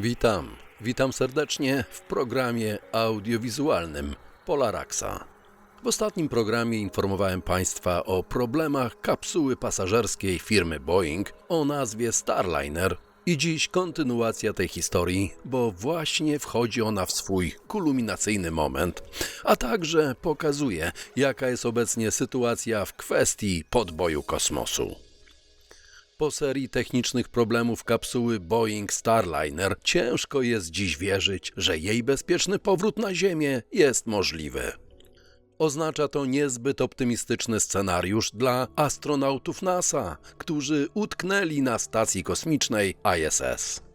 Witam, witam serdecznie w programie audiowizualnym Polaraxa. W ostatnim programie informowałem Państwa o problemach kapsuły pasażerskiej firmy Boeing o nazwie Starliner i dziś kontynuacja tej historii, bo właśnie wchodzi ona w swój kulminacyjny moment, a także pokazuje, jaka jest obecnie sytuacja w kwestii podboju kosmosu. Po serii technicznych problemów kapsuły Boeing Starliner ciężko jest dziś wierzyć, że jej bezpieczny powrót na Ziemię jest możliwy. Oznacza to niezbyt optymistyczny scenariusz dla astronautów NASA, którzy utknęli na stacji kosmicznej ISS.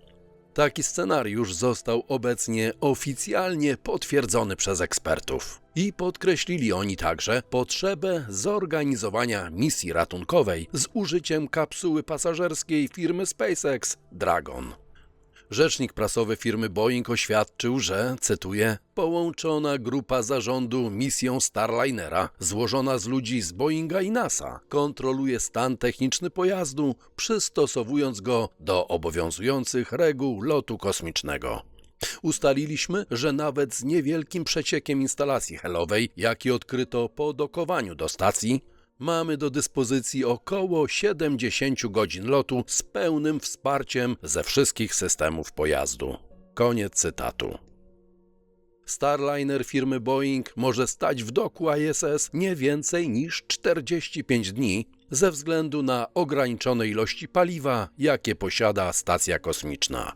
Taki scenariusz został obecnie oficjalnie potwierdzony przez ekspertów. I podkreślili oni także potrzebę zorganizowania misji ratunkowej z użyciem kapsuły pasażerskiej firmy SpaceX Dragon. Rzecznik prasowy firmy Boeing oświadczył, że, cytuję, połączona grupa zarządu misją Starlinera, złożona z ludzi z Boeinga i NASA, kontroluje stan techniczny pojazdu, przystosowując go do obowiązujących reguł lotu kosmicznego. Ustaliliśmy, że nawet z niewielkim przeciekiem instalacji helowej, jaki odkryto po dokowaniu do stacji, mamy do dyspozycji około 70 godzin lotu z pełnym wsparciem ze wszystkich systemów pojazdu. Koniec cytatu. Starliner firmy Boeing może stać w doku ISS nie więcej niż 45 dni ze względu na ograniczone ilości paliwa, jakie posiada stacja kosmiczna.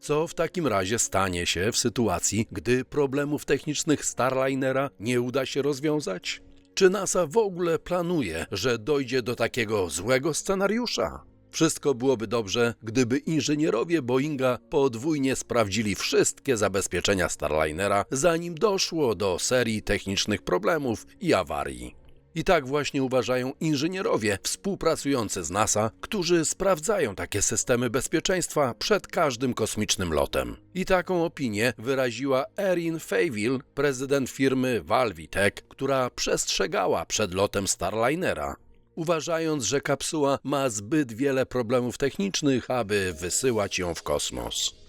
Co w takim razie stanie się w sytuacji, gdy problemów technicznych Starlinera nie uda się rozwiązać? Czy NASA w ogóle planuje, że dojdzie do takiego złego scenariusza? Wszystko byłoby dobrze, gdyby inżynierowie Boeinga podwójnie sprawdzili wszystkie zabezpieczenia Starlinera, zanim doszło do serii technicznych problemów i awarii. I tak właśnie uważają inżynierowie współpracujący z NASA, którzy sprawdzają takie systemy bezpieczeństwa przed każdym kosmicznym lotem. I taką opinię wyraziła Erin Fayville, prezydent firmy Valvitech, która przestrzegała przed lotem Starlinera. Uważając, że kapsuła ma zbyt wiele problemów technicznych, aby wysyłać ją w kosmos.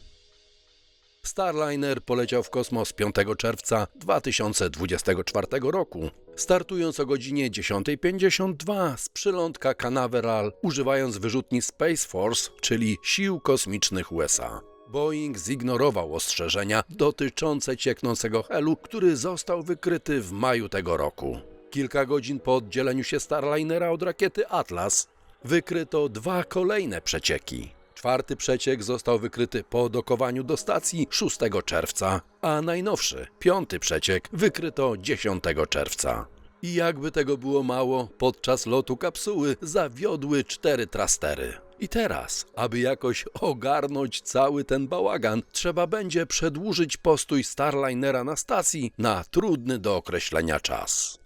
Starliner poleciał w kosmos 5 czerwca 2024 roku, startując o godzinie 10.52 z przylądka Canaveral, używając wyrzutni Space Force, czyli Sił Kosmicznych USA. Boeing zignorował ostrzeżenia dotyczące cieknącego helu, który został wykryty w maju tego roku. Kilka godzin po oddzieleniu się Starlinera od rakiety Atlas wykryto dwa kolejne przecieki. Czwarty przeciek został wykryty po dokowaniu do stacji 6 czerwca, a najnowszy, piąty przeciek, wykryto 10 czerwca. I jakby tego było mało, podczas lotu kapsuły zawiodły cztery trastery. I teraz, aby jakoś ogarnąć cały ten bałagan, trzeba będzie przedłużyć postój Starlinera na stacji na trudny do określenia czas.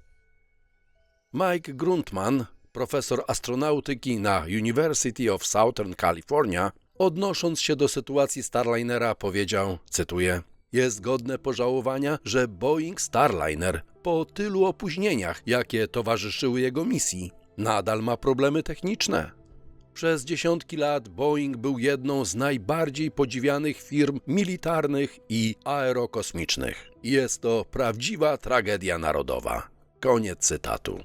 Mike Gruntman, profesor astronautyki na University of Southern California, odnosząc się do sytuacji Starlinera, powiedział, cytuję, jest godne pożałowania, że Boeing Starliner po tylu opóźnieniach, jakie towarzyszyły jego misji, nadal ma problemy techniczne. Przez dziesiątki lat Boeing był jedną z najbardziej podziwianych firm militarnych i aerokosmicznych. Jest to prawdziwa tragedia narodowa. Koniec cytatu.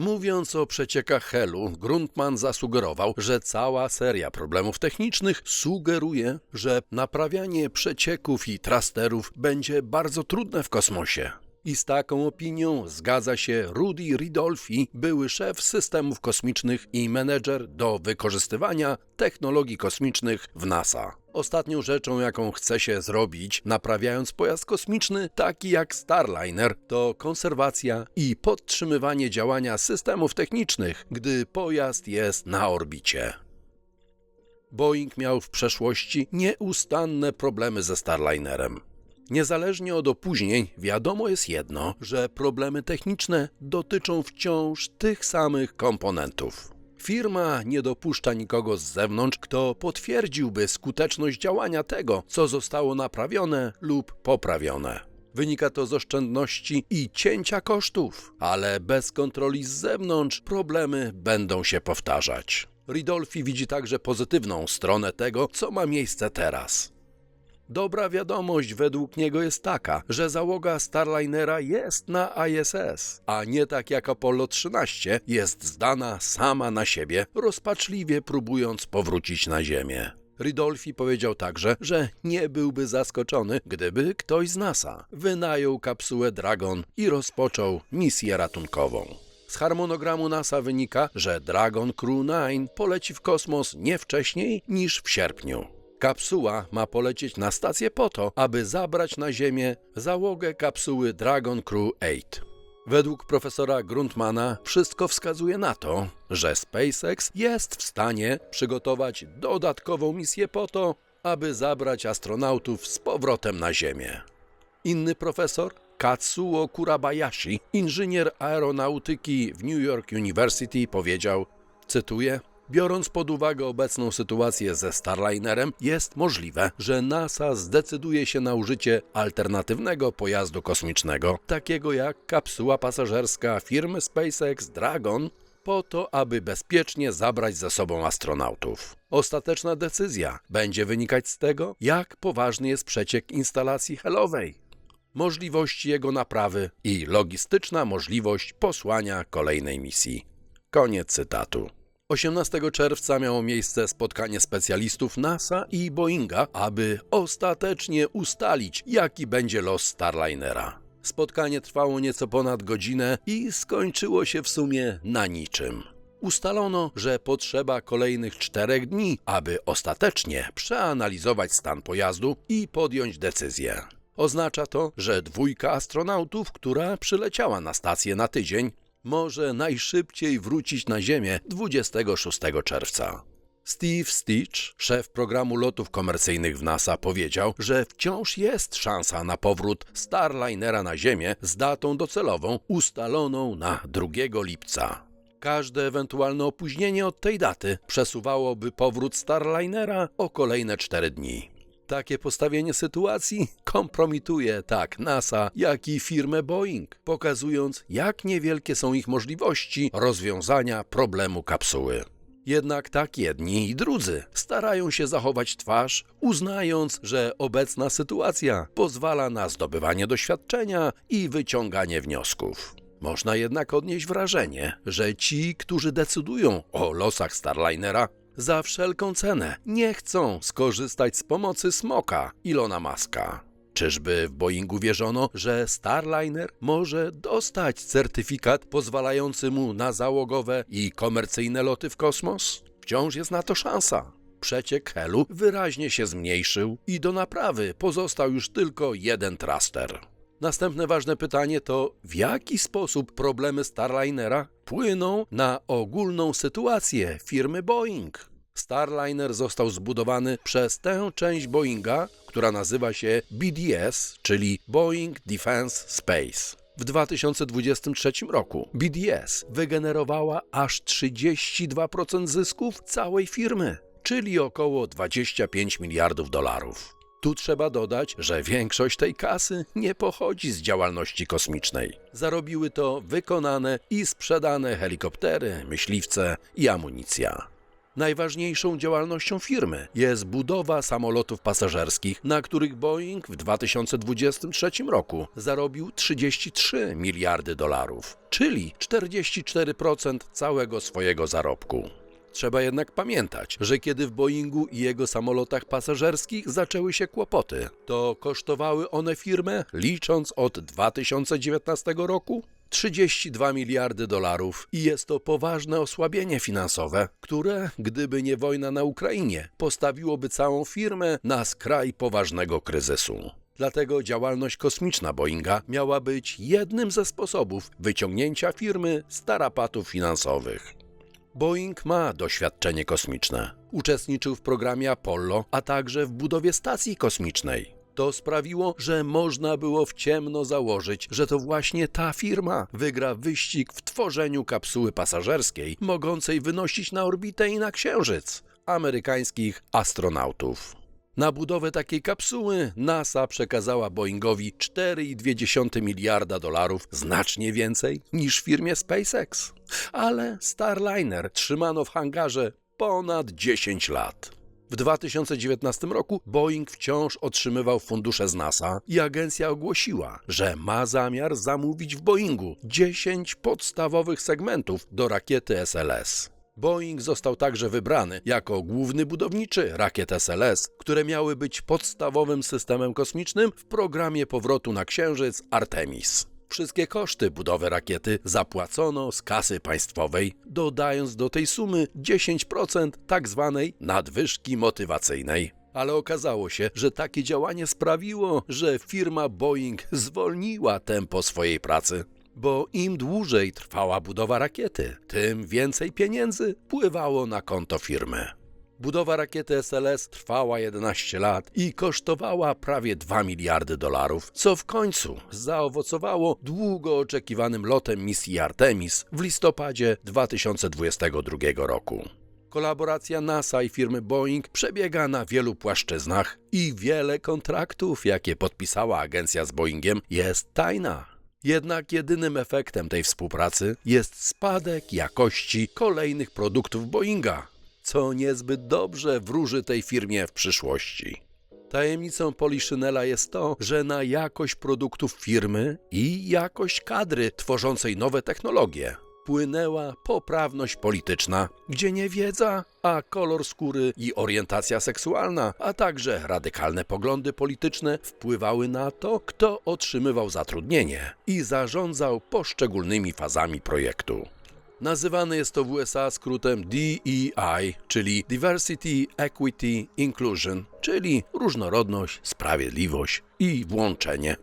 Mówiąc o przeciekach helu, Gruntman zasugerował, że cała seria problemów technicznych sugeruje, że naprawianie przecieków i trasterów będzie bardzo trudne w kosmosie. I z taką opinią zgadza się Rudy Ridolfi, były szef systemów kosmicznych i menedżer do wykorzystywania technologii kosmicznych w NASA. Ostatnią rzeczą, jaką chce się zrobić, naprawiając pojazd kosmiczny taki jak Starliner, to konserwacja i podtrzymywanie działania systemów technicznych, gdy pojazd jest na orbicie. Boeing miał w przeszłości nieustanne problemy ze Starlinerem. Niezależnie od opóźnień, wiadomo jest jedno, że problemy techniczne dotyczą wciąż tych samych komponentów. Firma nie dopuszcza nikogo z zewnątrz, kto potwierdziłby skuteczność działania tego, co zostało naprawione lub poprawione. Wynika to z oszczędności i cięcia kosztów, ale bez kontroli z zewnątrz problemy będą się powtarzać. Ridolfi widzi także pozytywną stronę tego, co ma miejsce teraz. Dobra wiadomość według niego jest taka, że załoga Starlinera jest na ISS, a nie tak jak Apollo 13 jest zdana sama na siebie, rozpaczliwie próbując powrócić na Ziemię. Ridolfi powiedział także, że nie byłby zaskoczony, gdyby ktoś z NASA wynajął kapsułę Dragon i rozpoczął misję ratunkową. Z harmonogramu NASA wynika, że Dragon Crew 9 poleci w kosmos nie wcześniej niż w sierpniu. Kapsuła ma polecieć na stację po to, aby zabrać na Ziemię załogę kapsuły Dragon Crew 8. Według profesora Gruntmana wszystko wskazuje na to, że SpaceX jest w stanie przygotować dodatkową misję po to, aby zabrać astronautów z powrotem na Ziemię. Inny profesor, Katsuo Kurabayashi, inżynier aeronautyki w New York University, powiedział, cytuję, Biorąc pod uwagę obecną sytuację ze Starlinerem, jest możliwe, że NASA zdecyduje się na użycie alternatywnego pojazdu kosmicznego, takiego jak kapsuła pasażerska firmy SpaceX Dragon, po to, aby bezpiecznie zabrać ze sobą astronautów. Ostateczna decyzja będzie wynikać z tego, jak poważny jest przeciek instalacji helowej, możliwości jego naprawy i logistyczna możliwość posłania kolejnej misji. Koniec cytatu. 18 czerwca miało miejsce spotkanie specjalistów NASA i Boeinga, aby ostatecznie ustalić, jaki będzie los Starlinera. Spotkanie trwało nieco ponad godzinę i skończyło się w sumie na niczym. Ustalono, że potrzeba kolejnych czterech dni, aby ostatecznie przeanalizować stan pojazdu i podjąć decyzję. Oznacza to, że dwójka astronautów, która przyleciała na stację na tydzień, może najszybciej wrócić na Ziemię 26 czerwca. Steve Stitch, szef programu lotów komercyjnych w NASA, powiedział, że wciąż jest szansa na powrót Starlinera na Ziemię z datą docelową ustaloną na 2 lipca. Każde ewentualne opóźnienie od tej daty przesuwałoby powrót Starlinera o kolejne 4 dni. Takie postawienie sytuacji kompromituje tak NASA, jak i firmę Boeing, pokazując, jak niewielkie są ich możliwości rozwiązania problemu kapsuły. Jednak tak jedni i drudzy starają się zachować twarz, uznając, że obecna sytuacja pozwala na zdobywanie doświadczenia i wyciąganie wniosków. Można jednak odnieść wrażenie, że ci, którzy decydują o losach Starlinera, za wszelką cenę nie chcą skorzystać z pomocy smoka Ilona Maska. Czyżby w Boeingu wierzono, że Starliner może dostać certyfikat pozwalający mu na załogowe i komercyjne loty w kosmos? Wciąż jest na to szansa. Przeciek Helu wyraźnie się zmniejszył i do naprawy pozostał już tylko jeden traster. Następne ważne pytanie to, w jaki sposób problemy Starlinera płyną na ogólną sytuację firmy Boeing? Starliner został zbudowany przez tę część Boeinga, która nazywa się BDS, czyli Boeing Defense Space. W 2023 roku BDS wygenerowała aż 32% zysków całej firmy, czyli około 25 miliardów dolarów. Tu trzeba dodać, że większość tej kasy nie pochodzi z działalności kosmicznej. Zarobiły to wykonane i sprzedane helikoptery, myśliwce i amunicja. Najważniejszą działalnością firmy jest budowa samolotów pasażerskich, na których Boeing w 2023 roku zarobił 33 miliardy dolarów, czyli 44% całego swojego zarobku. Trzeba jednak pamiętać, że kiedy w Boeingu i jego samolotach pasażerskich zaczęły się kłopoty, to kosztowały one firmę, licząc od 2019 roku, 32 miliardy dolarów i jest to poważne osłabienie finansowe, które, gdyby nie wojna na Ukrainie, postawiłoby całą firmę na skraj poważnego kryzysu. Dlatego działalność kosmiczna Boeinga miała być jednym ze sposobów wyciągnięcia firmy z tarapatów finansowych. Boeing ma doświadczenie kosmiczne. Uczestniczył w programie Apollo, a także w budowie stacji kosmicznej. To sprawiło, że można było w ciemno założyć, że to właśnie ta firma wygra wyścig w tworzeniu kapsuły pasażerskiej, mogącej wynosić na orbitę i na księżyc amerykańskich astronautów. Na budowę takiej kapsuły NASA przekazała Boeingowi 4,2 miliarda dolarów, znacznie więcej niż firmie SpaceX. Ale Starliner trzymano w hangarze ponad 10 lat. W 2019 roku Boeing wciąż otrzymywał fundusze z NASA i agencja ogłosiła, że ma zamiar zamówić w Boeingu 10 podstawowych segmentów do rakiety SLS. Boeing został także wybrany jako główny budowniczy rakiet SLS, które miały być podstawowym systemem kosmicznym w programie powrotu na Księżyc Artemis. Wszystkie koszty budowy rakiety zapłacono z kasy państwowej, dodając do tej sumy 10% tak zwanej nadwyżki motywacyjnej. Ale okazało się, że takie działanie sprawiło, że firma Boeing zwolniła tempo swojej pracy. Bo im dłużej trwała budowa rakiety, tym więcej pieniędzy pływało na konto firmy. Budowa rakiety SLS trwała 11 lat i kosztowała prawie 2 miliardy dolarów, co w końcu zaowocowało długo oczekiwanym lotem misji Artemis w listopadzie 2022 roku. Kolaboracja NASA i firmy Boeing przebiega na wielu płaszczyznach i wiele kontraktów, jakie podpisała agencja z Boeingiem, jest tajna. Jednak jedynym efektem tej współpracy jest spadek jakości kolejnych produktów Boeinga, co niezbyt dobrze wróży tej firmie w przyszłości. Tajemnicą Poliszynela jest to, że na jakość produktów firmy i jakość kadry tworzącej nowe technologie wpłynęła poprawność polityczna, gdzie nie wiedza, a kolor skóry i orientacja seksualna, a także radykalne poglądy polityczne wpływały na to, kto otrzymywał zatrudnienie i zarządzał poszczególnymi fazami projektu. Nazywany jest to w USA skrótem DEI, czyli Diversity, Equity, Inclusion, czyli różnorodność, sprawiedliwość i włączenie.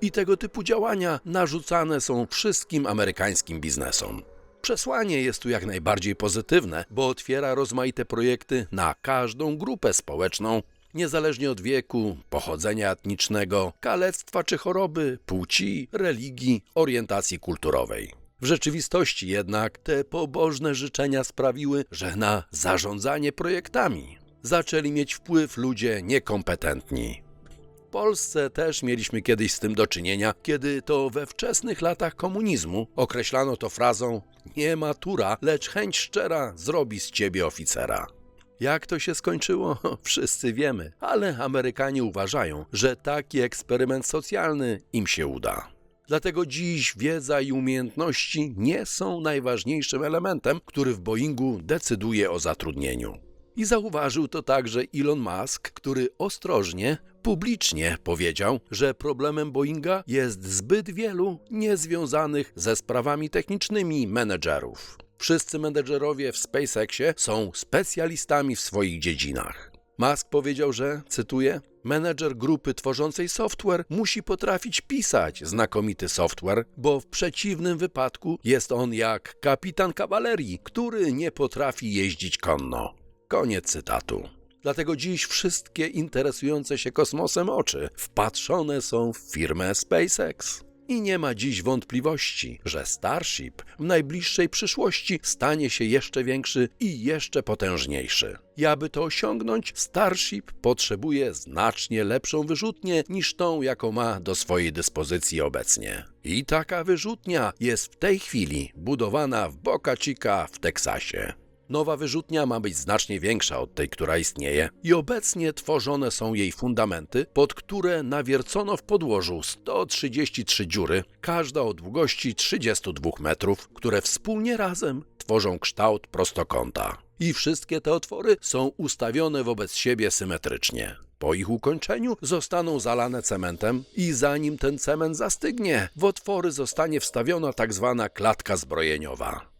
I tego typu działania narzucane są wszystkim amerykańskim biznesom. Przesłanie jest tu jak najbardziej pozytywne, bo otwiera rozmaite projekty na każdą grupę społeczną, niezależnie od wieku, pochodzenia etnicznego, kalectwa czy choroby, płci, religii, orientacji kulturowej. W rzeczywistości jednak te pobożne życzenia sprawiły, że na zarządzanie projektami zaczęli mieć wpływ ludzie niekompetentni. W Polsce też mieliśmy kiedyś z tym do czynienia, kiedy to we wczesnych latach komunizmu określano to frazą nie matura, lecz chęć szczera zrobi z ciebie oficera. Jak to się skończyło? Wszyscy wiemy, ale Amerykanie uważają, że taki eksperyment socjalny im się uda. Dlatego dziś wiedza i umiejętności nie są najważniejszym elementem, który w Boeingu decyduje o zatrudnieniu. I zauważył to także Elon Musk, który ostrożnie, publicznie powiedział, że problemem Boeinga jest zbyt wielu niezwiązanych ze sprawami technicznymi menedżerów. Wszyscy menedżerowie w SpaceXie są specjalistami w swoich dziedzinach. Musk powiedział, że, cytuję, menedżer grupy tworzącej software musi potrafić pisać znakomity software, bo w przeciwnym wypadku jest on jak kapitan kawalerii, który nie potrafi jeździć konno. Koniec cytatu. Dlatego dziś wszystkie interesujące się kosmosem oczy wpatrzone są w firmę SpaceX. I nie ma dziś wątpliwości, że Starship w najbliższej przyszłości stanie się jeszcze większy i jeszcze potężniejszy. I aby to osiągnąć, Starship potrzebuje znacznie lepszą wyrzutnię niż tą, jaką ma do swojej dyspozycji obecnie. I taka wyrzutnia jest w tej chwili budowana w Boca Chica w Teksasie. Nowa wyrzutnia ma być znacznie większa od tej, która istnieje i obecnie tworzone są jej fundamenty, pod które nawiercono w podłożu 133 dziury, każda o długości 32 metrów, które wspólnie razem tworzą kształt prostokąta. I wszystkie te otwory są ustawione wobec siebie symetrycznie. Po ich ukończeniu zostaną zalane cementem i zanim ten cement zastygnie, w otwory zostanie wstawiona tak zwana klatka zbrojeniowa.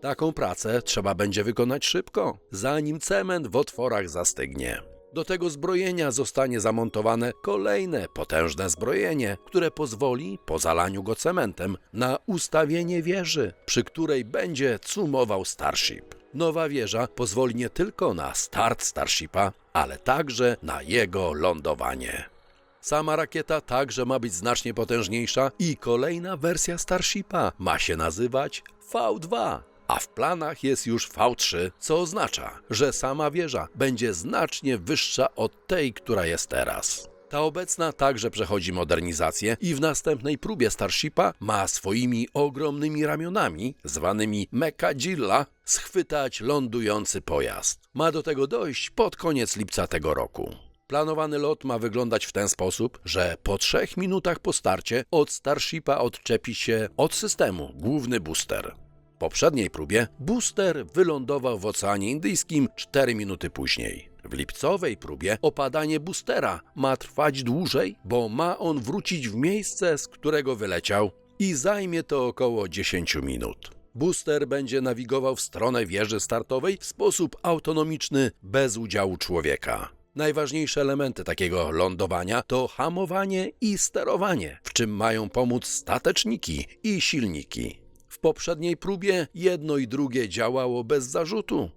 Taką pracę trzeba będzie wykonać szybko, zanim cement w otworach zastygnie. Do tego zbrojenia zostanie zamontowane kolejne potężne zbrojenie, które pozwoli, po zalaniu go cementem, na ustawienie wieży, przy której będzie cumował Starship. Nowa wieża pozwoli nie tylko na start Starshipa, ale także na jego lądowanie. Sama rakieta także ma być znacznie potężniejsza i kolejna wersja Starshipa ma się nazywać V2 a w planach jest już V3, co oznacza, że sama wieża będzie znacznie wyższa od tej, która jest teraz. Ta obecna także przechodzi modernizację i w następnej próbie Starshipa ma swoimi ogromnymi ramionami, zwanymi Mechagilla, schwytać lądujący pojazd. Ma do tego dojść pod koniec lipca tego roku. Planowany lot ma wyglądać w ten sposób, że po trzech minutach po starcie od Starshipa odczepi się od systemu główny booster. Poprzedniej próbie booster wylądował w Oceanie Indyjskim 4 minuty później. W lipcowej próbie opadanie boostera ma trwać dłużej, bo ma on wrócić w miejsce, z którego wyleciał i zajmie to około 10 minut. Booster będzie nawigował w stronę wieży startowej w sposób autonomiczny, bez udziału człowieka. Najważniejsze elementy takiego lądowania to hamowanie i sterowanie, w czym mają pomóc stateczniki i silniki. W poprzedniej próbie jedno i drugie działało bez zarzutu.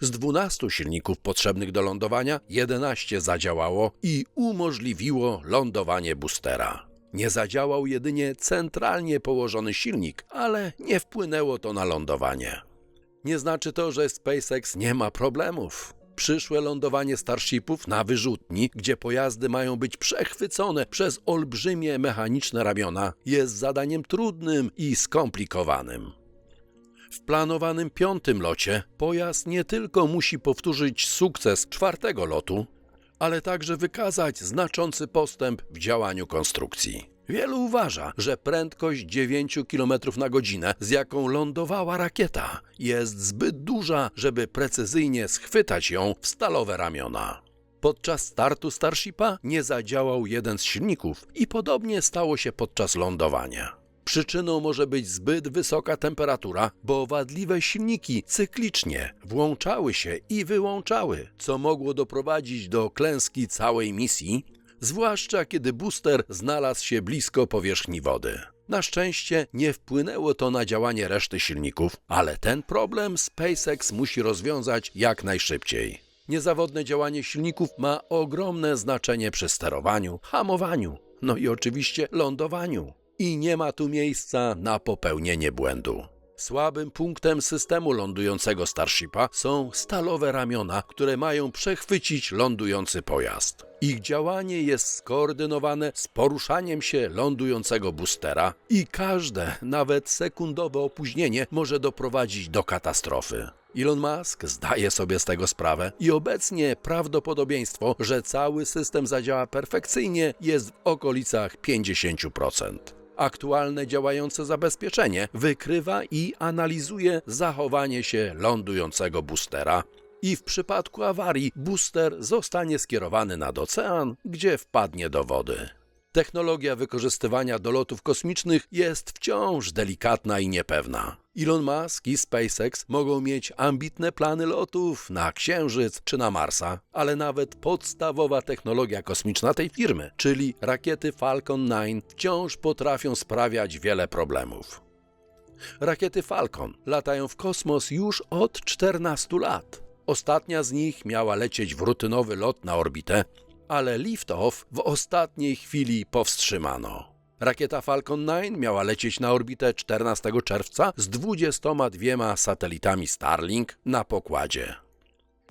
Z 12 silników potrzebnych do lądowania 11 zadziałało i umożliwiło lądowanie boostera. Nie zadziałał jedynie centralnie położony silnik, ale nie wpłynęło to na lądowanie. Nie znaczy to, że SpaceX nie ma problemów. Przyszłe lądowanie Starshipów na wyrzutni, gdzie pojazdy mają być przechwycone przez olbrzymie mechaniczne ramiona, jest zadaniem trudnym i skomplikowanym. W planowanym piątym locie pojazd nie tylko musi powtórzyć sukces czwartego lotu, ale także wykazać znaczący postęp w działaniu konstrukcji. Wielu uważa, że prędkość 9 km na godzinę, z jaką lądowała rakieta, jest zbyt duża, żeby precyzyjnie schwytać ją w stalowe ramiona. Podczas startu Starshipa nie zadziałał jeden z silników i podobnie stało się podczas lądowania. Przyczyną może być zbyt wysoka temperatura, bo wadliwe silniki cyklicznie włączały się i wyłączały, co mogło doprowadzić do klęski całej misji, zwłaszcza kiedy booster znalazł się blisko powierzchni wody. Na szczęście nie wpłynęło to na działanie reszty silników, ale ten problem SpaceX musi rozwiązać jak najszybciej. Niezawodne działanie silników ma ogromne znaczenie przy sterowaniu, hamowaniu, no i oczywiście lądowaniu. I nie ma tu miejsca na popełnienie błędu. Słabym punktem systemu lądującego Starshipa są stalowe ramiona, które mają przechwycić lądujący pojazd. Ich działanie jest skoordynowane z poruszaniem się lądującego boostera i każde, nawet sekundowe opóźnienie może doprowadzić do katastrofy. Elon Musk zdaje sobie z tego sprawę i obecnie prawdopodobieństwo, że cały system zadziała perfekcyjnie jest w okolicach 50%. Aktualne działające zabezpieczenie wykrywa i analizuje zachowanie się lądującego boostera. I w przypadku awarii booster zostanie skierowany nad ocean, gdzie wpadnie do wody. Technologia wykorzystywania do lotów kosmicznych jest wciąż delikatna i niepewna. Elon Musk i SpaceX mogą mieć ambitne plany lotów na Księżyc czy na Marsa, ale nawet podstawowa technologia kosmiczna tej firmy, czyli rakiety Falcon 9, wciąż potrafią sprawiać wiele problemów. Rakiety Falcon latają w kosmos już od 14 lat. Ostatnia z nich miała lecieć w rutynowy lot na orbitę, ale lift-off w ostatniej chwili powstrzymano. Rakieta Falcon 9 miała lecieć na orbitę 14 czerwca z 22 satelitami Starlink na pokładzie.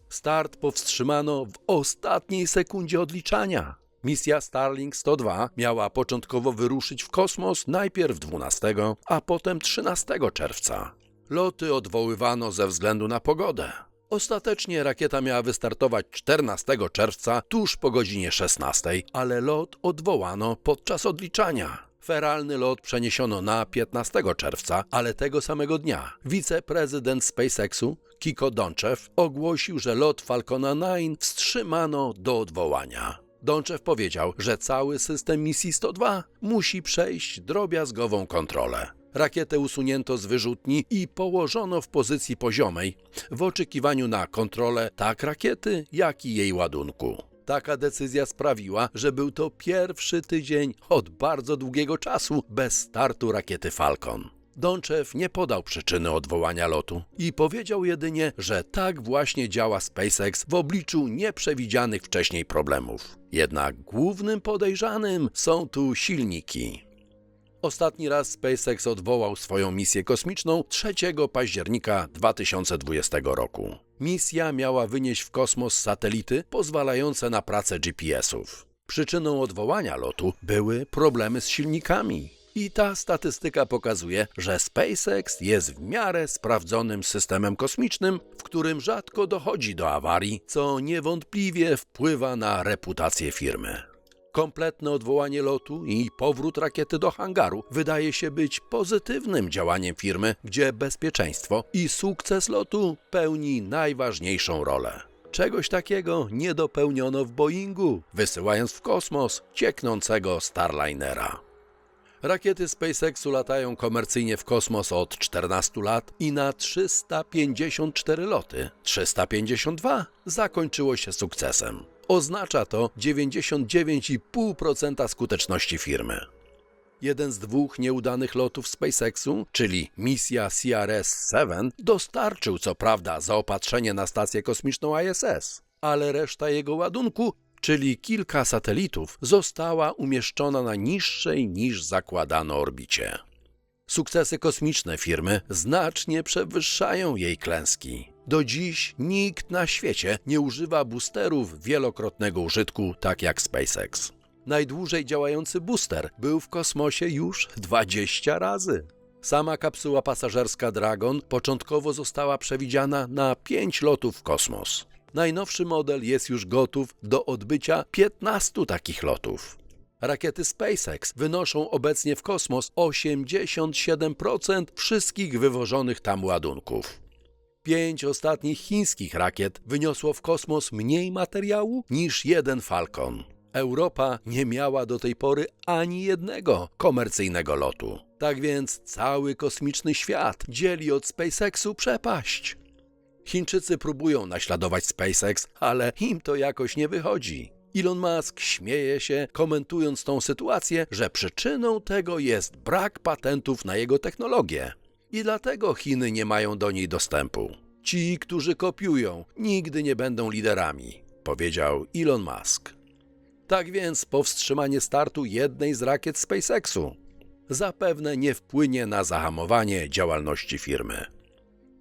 Start powstrzymano w ostatniej sekundzie odliczania. Misja Starlink 102 miała początkowo wyruszyć w kosmos najpierw 12, a potem 13 czerwca. Loty odwoływano ze względu na pogodę. Ostatecznie rakieta miała wystartować 14 czerwca tuż po godzinie 16, ale lot odwołano podczas odliczania. Feralny lot przeniesiono na 15 czerwca, ale tego samego dnia wiceprezydent SpaceXu Kiko Donczew ogłosił, że lot Falcona 9 wstrzymano do odwołania. Donczew powiedział, że cały system misji 102 musi przejść drobiazgową kontrolę. Rakietę usunięto z wyrzutni i położono w pozycji poziomej, w oczekiwaniu na kontrolę tak rakiety, jak i jej ładunku. Taka decyzja sprawiła, że był to pierwszy tydzień od bardzo długiego czasu bez startu rakiety Falcon. Donczew nie podał przyczyny odwołania lotu i powiedział jedynie, że tak właśnie działa SpaceX w obliczu nieprzewidzianych wcześniej problemów. Jednak głównym podejrzanym są tu silniki. Ostatni raz SpaceX odwołał swoją misję kosmiczną 3 października 2020 roku. Misja miała wynieść w kosmos satelity pozwalające na pracę GPS-ów. Przyczyną odwołania lotu były problemy z silnikami. I ta statystyka pokazuje, że SpaceX jest w miarę sprawdzonym systemem kosmicznym, w którym rzadko dochodzi do awarii, co niewątpliwie wpływa na reputację firmy. Kompletne odwołanie lotu i powrót rakiety do hangaru wydaje się być pozytywnym działaniem firmy, gdzie bezpieczeństwo i sukces lotu pełni najważniejszą rolę. Czegoś takiego nie dopełniono w Boeingu, wysyłając w kosmos cieknącego Starlinera. Rakiety SpaceXu latają komercyjnie w kosmos od 14 lat i na 354 loty, 352 zakończyło się sukcesem. Oznacza to 99,5% skuteczności firmy. Jeden z dwóch nieudanych lotów SpaceXu, czyli misja CRS-7, dostarczył co prawda zaopatrzenie na stację kosmiczną ISS, ale reszta jego ładunku, czyli kilka satelitów, została umieszczona na niższej niż zakładano orbicie. Sukcesy kosmiczne firmy znacznie przewyższają jej klęski. Do dziś nikt na świecie nie używa boosterów wielokrotnego użytku tak jak SpaceX. Najdłużej działający booster był w kosmosie już 20 razy. Sama kapsuła pasażerska Dragon początkowo została przewidziana na 5 lotów w kosmos. Najnowszy model jest już gotów do odbycia 15 takich lotów. Rakiety SpaceX wynoszą obecnie w kosmos 87% wszystkich wywożonych tam ładunków. Pięć ostatnich chińskich rakiet wyniosło w kosmos mniej materiału niż jeden Falcon. Europa nie miała do tej pory ani jednego komercyjnego lotu. Tak więc cały kosmiczny świat dzieli od SpaceXu przepaść. Chińczycy próbują naśladować SpaceX, ale im to jakoś nie wychodzi. Elon Musk śmieje się, komentując tą sytuację, że przyczyną tego jest brak patentów na jego technologię. I dlatego Chiny nie mają do niej dostępu. Ci, którzy kopiują, nigdy nie będą liderami, powiedział Elon Musk. Tak więc powstrzymanie startu jednej z rakiet SpaceXu zapewne nie wpłynie na zahamowanie działalności firmy.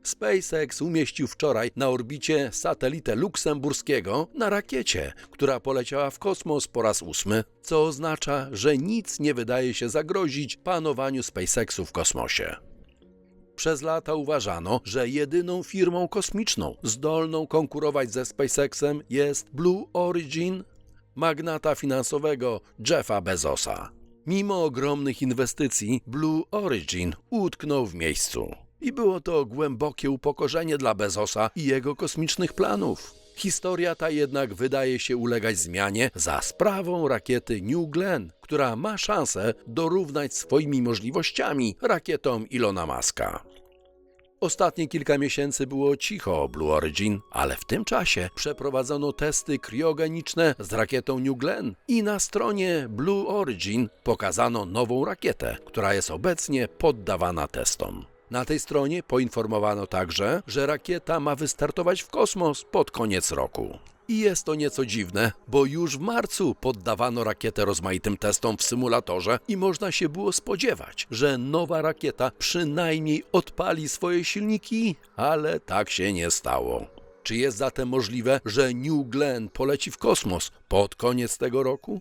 SpaceX umieścił wczoraj na orbicie satelitę luksemburskiego na rakiecie, która poleciała w kosmos po raz ósmy, co oznacza, że nic nie wydaje się zagrozić panowaniu SpaceXu w kosmosie. Przez lata uważano, że jedyną firmą kosmiczną zdolną konkurować ze SpaceXem jest Blue Origin, magnata finansowego Jeffa Bezosa. Mimo ogromnych inwestycji, Blue Origin utknął w miejscu. I było to głębokie upokorzenie dla Bezosa i jego kosmicznych planów. Historia ta jednak wydaje się ulegać zmianie za sprawą rakiety New Glenn, która ma szansę dorównać swoimi możliwościami rakietom Ilona Maska. Ostatnie kilka miesięcy było cicho o Blue Origin, ale w tym czasie przeprowadzono testy kriogeniczne z rakietą New Glenn i na stronie Blue Origin pokazano nową rakietę, która jest obecnie poddawana testom. Na tej stronie poinformowano także, że rakieta ma wystartować w kosmos pod koniec roku. I jest to nieco dziwne, bo już w marcu poddawano rakietę rozmaitym testom w symulatorze i można się było spodziewać, że nowa rakieta przynajmniej odpali swoje silniki, ale tak się nie stało. Czy jest zatem możliwe, że New Glenn poleci w kosmos pod koniec tego roku?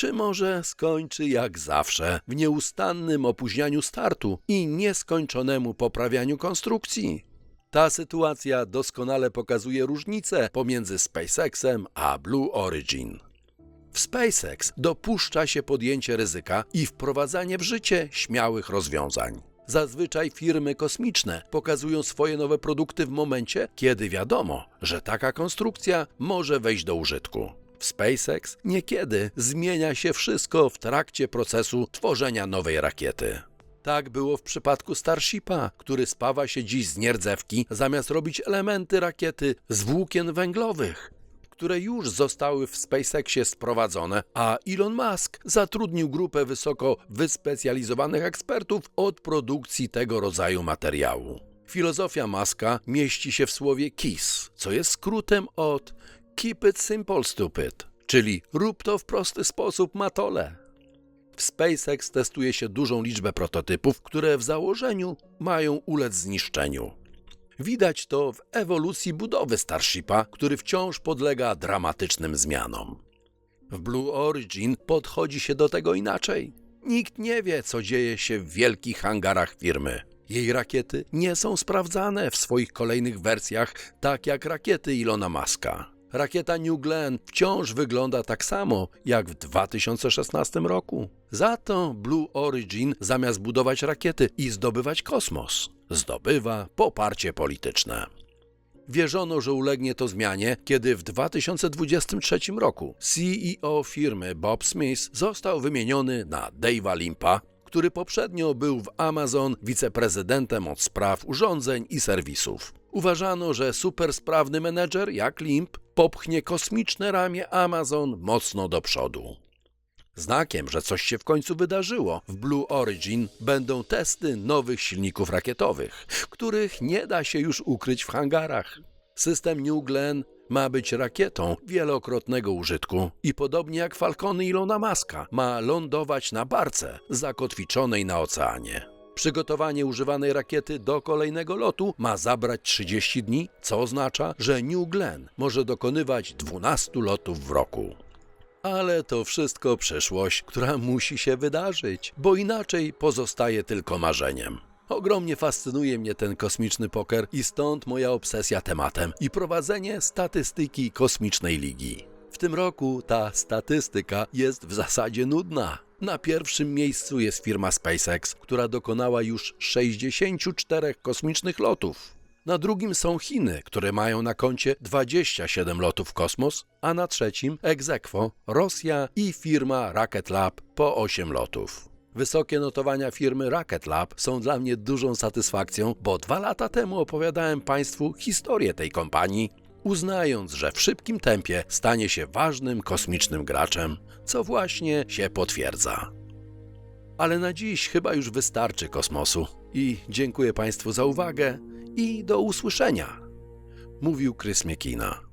Czy może skończy jak zawsze w nieustannym opóźnianiu startu i nieskończonemu poprawianiu konstrukcji? Ta sytuacja doskonale pokazuje różnicę pomiędzy SpaceXem a Blue Origin. W SpaceX dopuszcza się podjęcie ryzyka i wprowadzanie w życie śmiałych rozwiązań. Zazwyczaj firmy kosmiczne pokazują swoje nowe produkty w momencie, kiedy wiadomo, że taka konstrukcja może wejść do użytku. W SpaceX niekiedy zmienia się wszystko w trakcie procesu tworzenia nowej rakiety. Tak było w przypadku Starshipa, który spawa się dziś z nierdzewki, zamiast robić elementy rakiety z włókien węglowych, które już zostały w SpaceXie sprowadzone, a Elon Musk zatrudnił grupę wysoko wyspecjalizowanych ekspertów od produkcji tego rodzaju materiału. Filozofia Muska mieści się w słowie KISS, co jest skrótem od Keep it simple, stupid, czyli rób to w prosty sposób, matole. W SpaceX testuje się dużą liczbę prototypów, które w założeniu mają ulec zniszczeniu. Widać to w ewolucji budowy Starshipa, który wciąż podlega dramatycznym zmianom. W Blue Origin podchodzi się do tego inaczej. Nikt nie wie, co dzieje się w wielkich hangarach firmy. Jej rakiety nie są sprawdzane w swoich kolejnych wersjach, tak jak rakiety Ilona Maska. Rakieta New Glenn wciąż wygląda tak samo jak w 2016 roku. Za to Blue Origin zamiast budować rakiety i zdobywać kosmos, zdobywa poparcie polityczne. Wierzono, że ulegnie to zmianie, kiedy w 2023 roku CEO firmy Bob Smith został wymieniony na Dave'a Limpa, który poprzednio był w Amazon wiceprezydentem od spraw urządzeń i serwisów. Uważano, że supersprawny menedżer jak Limp popchnie kosmiczne ramię Amazon mocno do przodu. Znakiem, że coś się w końcu wydarzyło, w Blue Origin będą testy nowych silników rakietowych, których nie da się już ukryć w hangarach. System New Glenn ma być rakietą wielokrotnego użytku i podobnie jak Falcony Ilona Maska ma lądować na barce zakotwiczonej na oceanie. Przygotowanie używanej rakiety do kolejnego lotu ma zabrać 30 dni, co oznacza, że New Glenn może dokonywać 12 lotów w roku. Ale to wszystko przyszłość, która musi się wydarzyć, bo inaczej pozostaje tylko marzeniem. Ogromnie fascynuje mnie ten kosmiczny poker i stąd moja obsesja tematem i prowadzenie statystyki kosmicznej ligi. W tym roku ta statystyka jest w zasadzie nudna. Na pierwszym miejscu jest firma SpaceX, która dokonała już 64 kosmicznych lotów. Na drugim są Chiny, które mają na koncie 27 lotów w kosmos, a na trzecim aequo Rosja i firma Rocket Lab po 8 lotów. Wysokie notowania firmy Rocket Lab są dla mnie dużą satysfakcją, bo dwa lata temu opowiadałem Państwu historię tej kompanii, uznając, że w szybkim tempie stanie się ważnym kosmicznym graczem, co właśnie się potwierdza. Ale na dziś chyba już wystarczy kosmosu i dziękuję Państwu za uwagę i do usłyszenia, mówił Chris McKenna.